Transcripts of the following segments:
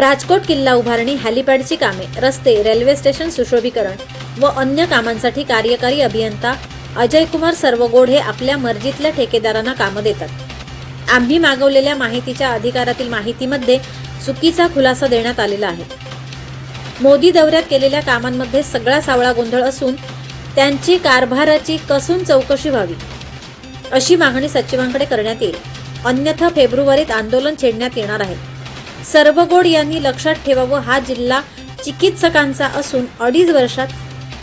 राजकोट किल्ला उभारणी हॅलिपॅडची कामे रस्ते रेल्वे स्टेशन सुशोभीकरण व अन्य कामांसाठी कार्यकारी अभियंता अजय कुमार सर्वगोड हे आपल्या मर्जीतल्या ठेकेदारांना कामं देतात. आम्ही मागवलेल्या माहितीच्या अधिकारातील माहितीमध्ये चुकीचा खुलासा देण्यात आलेला आहे. मोदी दौऱ्यात केलेल्या कामांमध्ये सगळा सावळा गोंधळ असून त्यांची कारभाराची कसून चौकशी व्हावी अशी मागणी सचिवांकडे करण्यात येईल. अन्यथा फेब्रुवारीत आंदोलन छेडण्यात येणार आहे. सर्वगोड यांनी लक्षात ठेवावं हा जिल्हा चिकित्सकांचा असून अडीच वर्षात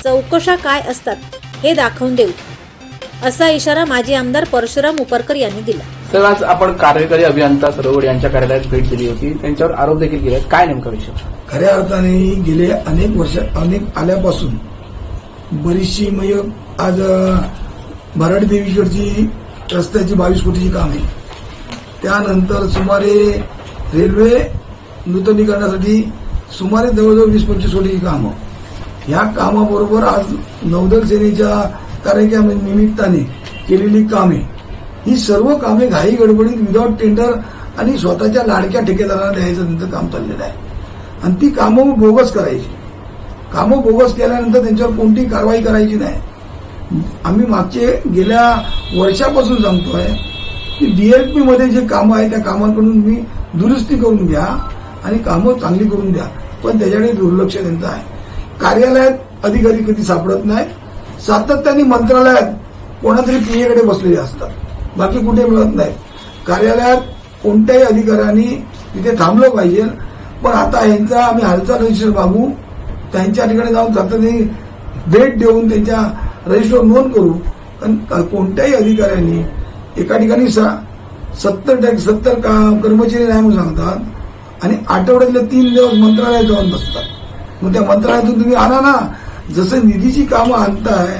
चौकशा काय असतात हे दाखवून देऊ. असा इशारा माजी आमदार परशुराम उपरकर यांनी दिला. सर आज आपण कार्यकारी अभियंता सरोवर यांच्या कार्यालयात भेट दिली होती. त्यांच्यावर आरोप देखील केले आहेत. काय नेमका विषय खऱ्या अर्थाने गेले अनेक वर्ष अनेक आल्यापासून बरीचशी म्हणजे आज भराडी देवीकडची रस्त्याची बावीस कोटीची काम. आहे त्यानंतर सुमारे रेल्वे नूतनीकरणासाठी सुमारे जवळजवळ वीस पंचवीस कोटीची कामं. ह्या कामाबरोबर आज नौदल सेनेच्या कार्यक्रम निमित्ताने केलेली कामे. ही सर्व कामे घाई गडबडीत विदाऊट टेंडर आणि स्वतःच्या लाडक्या ठेकेदारांना द्यायचं त्यांचं काम चाललेलं आहे. आणि ती कामं बोगस करायची. कामं बोगस केल्यानंतर त्यांच्यावर कोणतीही कारवाई करायची नाही. आम्ही मागचे गेल्या वर्षापासून सांगतोय की डीएलपी मध्ये जे कामं आहे त्या कामांकडून मी दुरुस्ती करून घ्या. आणि कामं चांगली करून द्या. पण त्याच्याकडे दुर्लक्ष त्यांचं आहे. कार्यालयात अधिकारी कधी सापडत नाही सातत्याने मंत्रालयात कोणातरी पीएकडे बसलेले असतात. बाकी कुठे मिळत नाही. कार्यालयात कोणत्याही अधिकाऱ्यांनी तिथे थांबलं पाहिजे. पण आता यांचा आम्ही हालचाल रजिस्टर मागू त्यांच्या ठिकाणी जाऊन सातत्याने भेट देऊन त्यांच्या रजिस्टर नोंद करू. कारण कोणत्याही अधिकाऱ्यांनी एका ठिकाणी सत्तर टक्के सत्तर का- कर्मचारी नाही म्हणून सांगतात. आणि आठवड्यातले तीन दिवस मंत्रालयात जाऊन बसतात. मग त्या मंत्रालयातून तुम्ही आणा ना. जसं निधीची कामं आणताय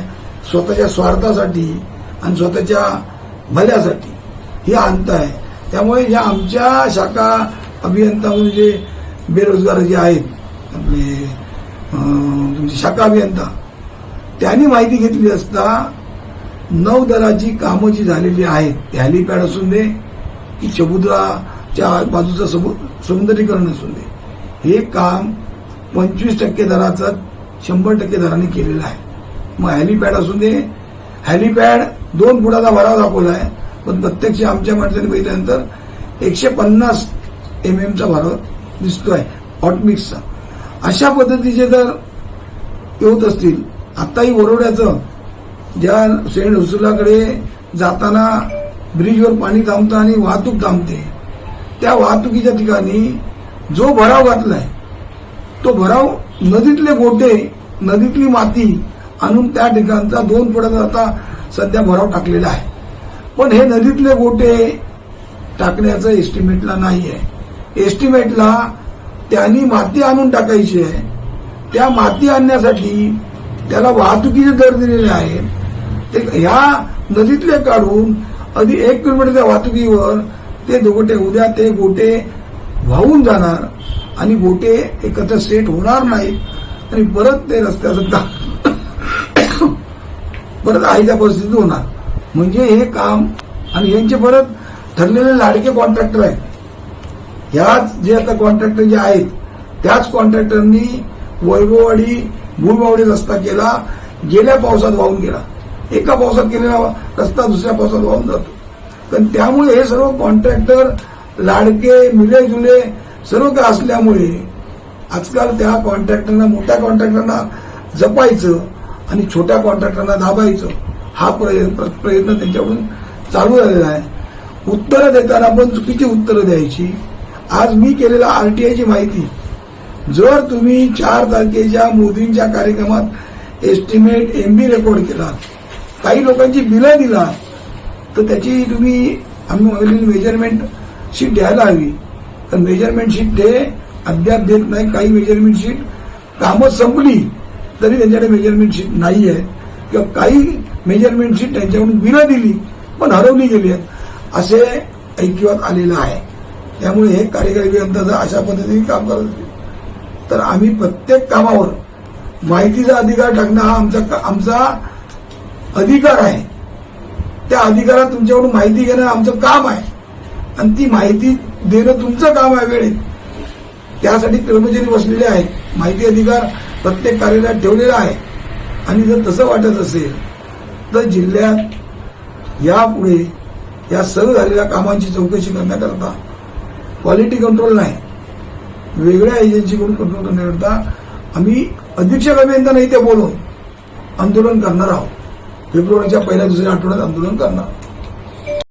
स्वतःच्या स्वार्थासाठी आणि स्वतःच्या भल्यासाठी हे आणताय. त्यामुळे ह्या आमच्या शाखा अभियंता म्हणून जे बेरोजगार जे आहेत आपले तुमचे शाखा अभियंता त्यांनी माहिती घेतली असता नौदलाची कामं जी झालेली आहेत हॅलिपॅड असून दे की समुद्राच्या बाजूचं समु- सौंदर्यीकरण असून दे. हे काम पंचवीस टक्के दराचं शंभर टक्के दराने केलेलं आहे. मग हॅलिपॅड असून दे हॅलिपॅड दोन फुटाचा भराव दाखवला आहे. पण प्रत्यक्ष आमच्या माणसाने बघितल्यानंतर एकशे पन्नास एम एमचा भराव दिसतोय हॉटमिक्सचा अशा पद्धतीचे जर होत असतील आताही ओरवड्याचं ज्या सेंट हुसुलाकडे जाताना ब्रिजवर पाणी थांबतं आणि वाहतूक थांबते त्या वाहतुकीच्या ठिकाणी जो भराव घातलाय तो भराव नदीतले गोटे नदीतली माती आणून त्या ठिकाणचा दोन फुटाचा आता सध्या भराव टाकलेला आहे. पण हे नदीतले गोटे टाकण्याचं एस्टिमेटला नाही आहे एस्टिमेटला त्यांनी माती आणून टाकायची आहे. त्या माती आणण्यासाठी त्याला वाहतुकीचे दर दिलेले आहेत ते ह्या नदीतले काढून अगदी एक किलोमीटरच्या वाहतुकीवर ते दोघटे उद्या ते गोटे वाहून जाणार आणि गोटे एकत्र सेट होणार नाही आणि परत ते रस्त्याचं परत आईच्या परिस्थितीत होणार. म्हणजे हे काम आणि यांचे परत ठरलेले लाडके कॉन्ट्रॅक्टर आहेत. ह्याच जे आता कॉन्ट्रॅक्टर जे आहेत त्याच कॉन्ट्रॅक्टरनी वैभववाडी भूलबावडी रस्ता केला गेल्या पावसात वाहून गेला. एका पावसात केलेला रस्ता दुसऱ्या पावसात वाहून जातो. कारण त्यामुळे हे सर्व कॉन्ट्रॅक्टर लाडके मिले जुले सर्व काही असल्यामुळे आजकाल त्या कॉन्ट्रॅक्टरना मोठ्या कॉन्ट्रॅक्टरना जपायचं आणि छोट्या कॉन्ट्रॅक्टरना दाबायचं हा प्रयत्न प्रयत्न त्यांच्याकडून चालू झालेला आहे. उत्तरं देताना पण चुकीची उत्तरं द्यायची. आज मी केलेला आरटीआयची माहिती. जर तुम्ही चार तारखेच्या मोदींच्या कार्यक्रमात एस्टिमेट एमबी रेकॉर्ड केला काही लोकांची बिलं दिला तर त्याची तुम्ही आम्ही मागलेली मेजरमेंट शीट द्यायला हवी. तर मेजरमेंट शीट ते अद्याप देत नाही काही मेजरमेंट शीट कामं संपली तरी त्यांच्याकडे मेजरमेंट शीट नाही आहे किंवा काही मेजरमेंट शीट त्यांच्याकडून बिलं दिली पण हरवली गेली आहेत. असे ऐकिवात आलेलं आहे. त्यामुळे हे कार्यकारी अभियंता जर अशा पद्धतीने काम करत तर आम्ही प्रत्येक कामावर माहितीचा अधिकार टाकणं हा आमचा आमचा अधिकार आहे. त्या अधिकारात तुमच्याकडून माहिती घेणं आमचं काम आहे. आणि ती माहिती देणं तुमचं काम आहे वेळेत. त्यासाठी कर्मचारी बसलेले आहेत. माहिती अधिकार प्रत्येक कार्यालयात ठेवलेला आहे. आणि जर तसं वाटत असेल तर जिल्ह्यात यापुढे या सर्व झालेल्या कामांची चौकशी करण्याकरता क्वालिटी कंट्रोल नाही. वेगळ्या एजन्सीकडून कंट्रोल करण्याकरता आम्ही अधीक्षक अभियंता नाही ते बोलून आंदोलन करणार आहोत. फेब्रुवारीच्या पहिल्या दुसऱ्या आठवड्यात आंदोलन करणार.